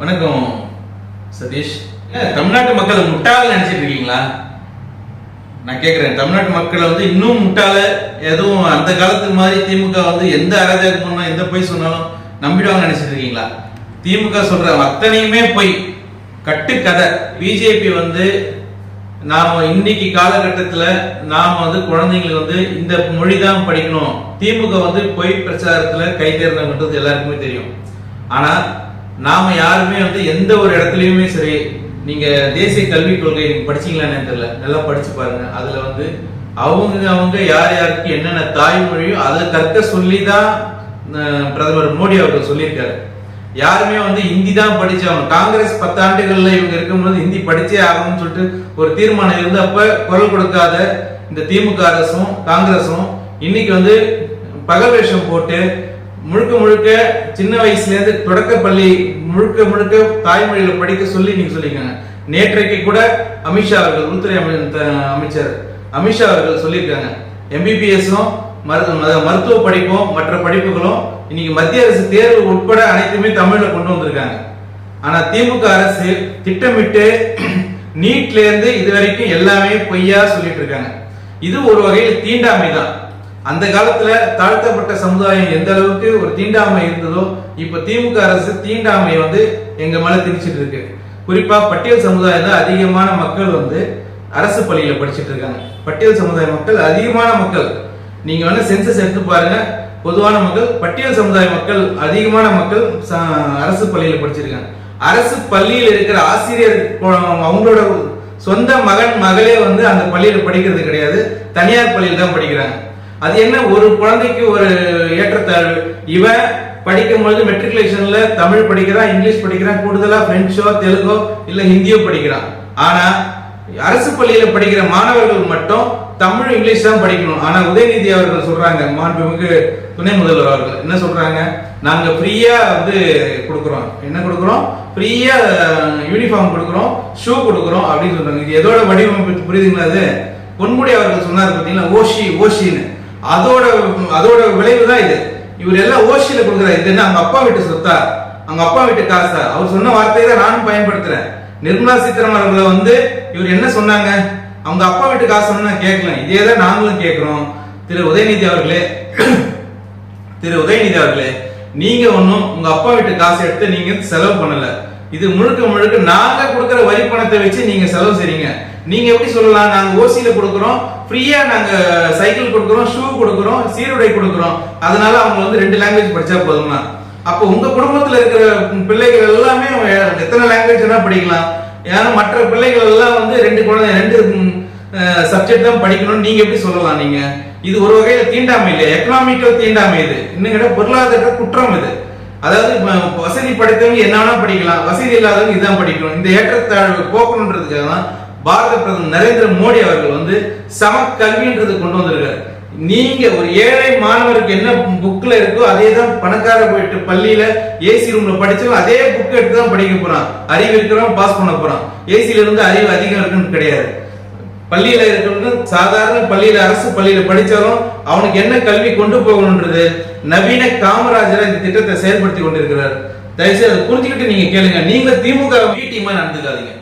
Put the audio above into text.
வணக்கம் சதீஷ். தமிழ்நாட்டு மக்கள் முட்டாள நினைச்சிட்டு இருக்கீங்களா? நான் கேட்குறேன் தமிழ்நாட்டு மக்களை வந்து இன்னும் முட்டாள எதுவும் அந்த காலத்து மாதிரி திமுக வந்து எந்த அராஜகம் பண்ணாலும் எந்த பொய் சொன்னாலும் நம்பிடுவாங்க நினைச்சிட்டு இருக்கீங்களா? திமுக சொல்ற அத்தனையுமே பொய். கட்டு கதை. பிஜேபி வந்து நாம இன்னைக்கு காலகட்டத்துல நாம வந்து குழந்தைங்களுக்கு வந்து இந்த மொழி தான் படிக்கணும். திமுக வந்து பொய் பிரச்சாரத்துல கை தேர்ந்தவங்கன்றது எல்லாருக்குமே தெரியும். ஆனா நாம யாருமே வந்து எந்த ஒரு இடத்துலயுமே சரி நீங்க தேசிய கல்விக் கொள்கை நீங்க படிச்சீங்களான்னு தெரியல. நல்லா படிச்சு பாருங்க. அதுல வந்து அவங்க அவங்க யார் யாருக்கு என்னென்ன தாய்மொழியோ அதை கற்க சொல்லி தான் பிரதமர் மோடி அவர்கள் சொல்லியிருக்காரு. யாருமே வந்து ஹிந்தி தான் படிச்சவங்க காங்கிரஸ் பத்தாண்டுகள்ல இவங்க இருக்கும்போது ஹிந்தி படிச்சே ஆகணும்னு சொல்லிட்டு ஒரு தீர்மானம் இருந்து அப்ப குரல் கொடுக்காத இந்த திமுக அரசும் காங்கிரஸும் இன்னைக்கு வந்து பகல் வேஷம் போட்டு முழுக்க முழுக்க சின்ன வயசுலேருந்து தொடக்கப்பள்ளி தொடக்க பள்ளி முழுக்க முழுக்க தாய்மொழியில் படிக்க சொல்லி நீங்க சொல்லிருக்காங்க நேற்றைக்கு கூட அமித்ஷா அவர்கள் உள்துறை த- அமைச்சர் அமித்ஷா அவர்கள் சொல்லியிருக்காங்க. எம்பிபிஎஸும் மருத்துவ படிப்பும் மற்ற படிப்புகளும் இன்னைக்கு மத்திய அரசு தேர்வு உட்பட அனைத்துமே தமிழில் கொண்டு வந்திருக்காங்க. ஆனால் திமுக அரசு திட்டமிட்டு நீட்லேருந்து இது வரைக்கும் எல்லாமே பொய்யா சொல்லிட்டு இருக்காங்க. இது ஒரு வகையில் தீண்டாமை தான் அந்த காலத்துல தாழ்த்தப்பட்ட சமுதாயம் எந்த அளவுக்கு ஒரு தீண்டாமை இருந்ததோ இப்ப திமுக அரசு தீண்டாமை வந்து எங்க மேல திணிச்சிட்டு இருக்கு. குறிப்பா பட்டியல் சமுதாயம் தான் அதிகமான மக்கள் வந்து அரசு பள்ளியில படிச்சுட்டு இருக்காங்க. பட்டியல் சமுதாய மக்கள் அதிகமான மக்கள். நீங்க வந்து சென்சஸ் எடுத்து பாருங்க. பொதுவான மக்கள் பட்டியல் சமுதாய மக்கள் அதிகமான மக்கள் அரசு பள்ளியில படிச்சிருக்காங்க. அரசு பள்ளியில் இருக்கிற ஆசிரியர் அவங்களோட சொந்த மகன் மகளே வந்து அந்த பள்ளியில படிக்கிறது கிடையாது. தனியார் பள்ளியில் தான் படிக்கிறாங்க. அது என்ன? ஒரு குழந்தைக்கு ஒரு ஏற்றத்தாழ்வு. இவன் படிக்கும் பொழுது மெட்ரிகுலேஷன்ல தமிழ் படிக்கிறான் இங்கிலீஷ் படிக்கிறான் கூடுதலா பிரெஞ்சோ தெலுங்கோ இல்ல ஹிந்தியோ படிக்கிறான் ஆனா அரசு பள்ளியில படிக்கிற மாணவர்கள் மட்டும் தமிழ் இங்கிலீஷ் தான் படிக்கணும். ஆனா உதயநிதி அவர்கள் சொல்றாங்க மாண்புமிகு துணை முதல்வர் அவர்கள். என்ன சொல்றாங்க? நாங்க ஃப்ரீயா வந்து கொடுக்குறோம். என்ன கொடுக்குறோம்? ஃப்ரீயா யூனிஃபார்ம் கொடுக்குறோம் ஷூ கொடுக்குறோம் அப்படின்னு சொல்றாங்க. இது எதோட வடிவமைப்பு புரியுதுங்களா அது? பொன்முடி அவர்கள் சொன்னார் பார்த்தீங்கன்னா ஓஷி ஓஷின்னு. அதோட அதோட விளைவு தான் இது. இவர் எல்லாம் ஓசியில் கொடுக்குறாரு. இது என்ன அவங்க அப்பா வீட்டு சொத்தா? அவங்க அப்பா வீட்டு காசா? அவர் சொன்ன வார்த்தையை தான் நானும் பயன்படுத்துறேன். நிர்மலா சீதாராமன் அவர்களை வந்து இவர் என்ன சொன்னாங்க? அவங்க அப்பா வீட்டு காசு நான் கேட்கல. இதே தான் நாங்களும் கேட்கிறோம். திரு உதயநிதி அவர்களே திரு உதயநிதி அவர்களே நீங்க ஒன்றும் உங்க அப்பா வீட்டு காசு எடுத்து நீங்க செலவு பண்ணல. இது முழுக்க முழுக்க நாங்க கொடுக்குற வரி பணத்தை வச்சு நீங்க செலவு செய்றீங்க. நீங்க எப்படி சொல்லலாம்? நாங்க ஓசியில கொடுக்குறோம். ஃப்ரீயா நாங்க சைக்கிள் கொடுக்குறோம் ஷூ கொடுக்குறோம் சீருடை கொடுக்குறோம். அதனால அவங்க வந்து ரெண்டு லாங்குவேஜ் படிச்சா போதுமா அப்போ உங்க குடும்பத்துல இருக்கிற பிள்ளைகள் எல்லாமே எத்தனை லாங்குவேஜ் வேணா படிக்கலாம். ஏன்னா மற்ற பிள்ளைகள் எல்லாம் வந்து ரெண்டு குழந்தை ரெண்டு சப்ஜெக்ட் தான் படிக்கணும்னு நீங்க எப்படி சொல்லலாம் நீங்க? இது ஒரு வகையில தீண்டாமை இல்லை எக்கனாமிக்கல் தீண்டாமை இது. இன்னும் பொருளாதார குற்றம் இது. அதாவது வசதி படித்தவங்க என்ன படிக்கலாம். வசதி இல்லாதவங்க இதான் படிக்கணும். இந்த ஏற்றத்தாழ்வு போக்கணுன்றதுக்காக தான் பாரத பிரதமர் நரேந்திர மோடி அவர்கள் வந்து சம கல்வின்றது கொண்டு வந்திருக்காரு. நீங்க ஒரு ஏழை மாணவருக்கு என்ன புக்ல இருக்கோ அதே தான் பணக்கார போயிட்டு பள்ளியில ஏசி ரூம்ல படிச்சவங்க அதே புக் எடுத்து தான் படிக்க போறான். அறிவு இருக்கிறவன் பாஸ் பண்ண போறான். ஏசியில இருந்து அறிவு அதிகம் இருக்குன்னு கிடையாது. பள்ளியில இருக்கிறவங்க சாதாரண பள்ளியில அரசு பள்ளியில படிச்சாலும் அவனுக்கு என்ன கல்வி கொண்டு போகணுன்றது நவீன காமராஜர் இந்த திட்டத்தை செயல்படுத்தி கொண்டிருக்கிறார். தயவுசெய்து அதை புரிஞ்சுக்கிட்டு நீங்க கேளுங்க. நீங்க திமுக வீட்டியமா நடந்துக்காதீங்க.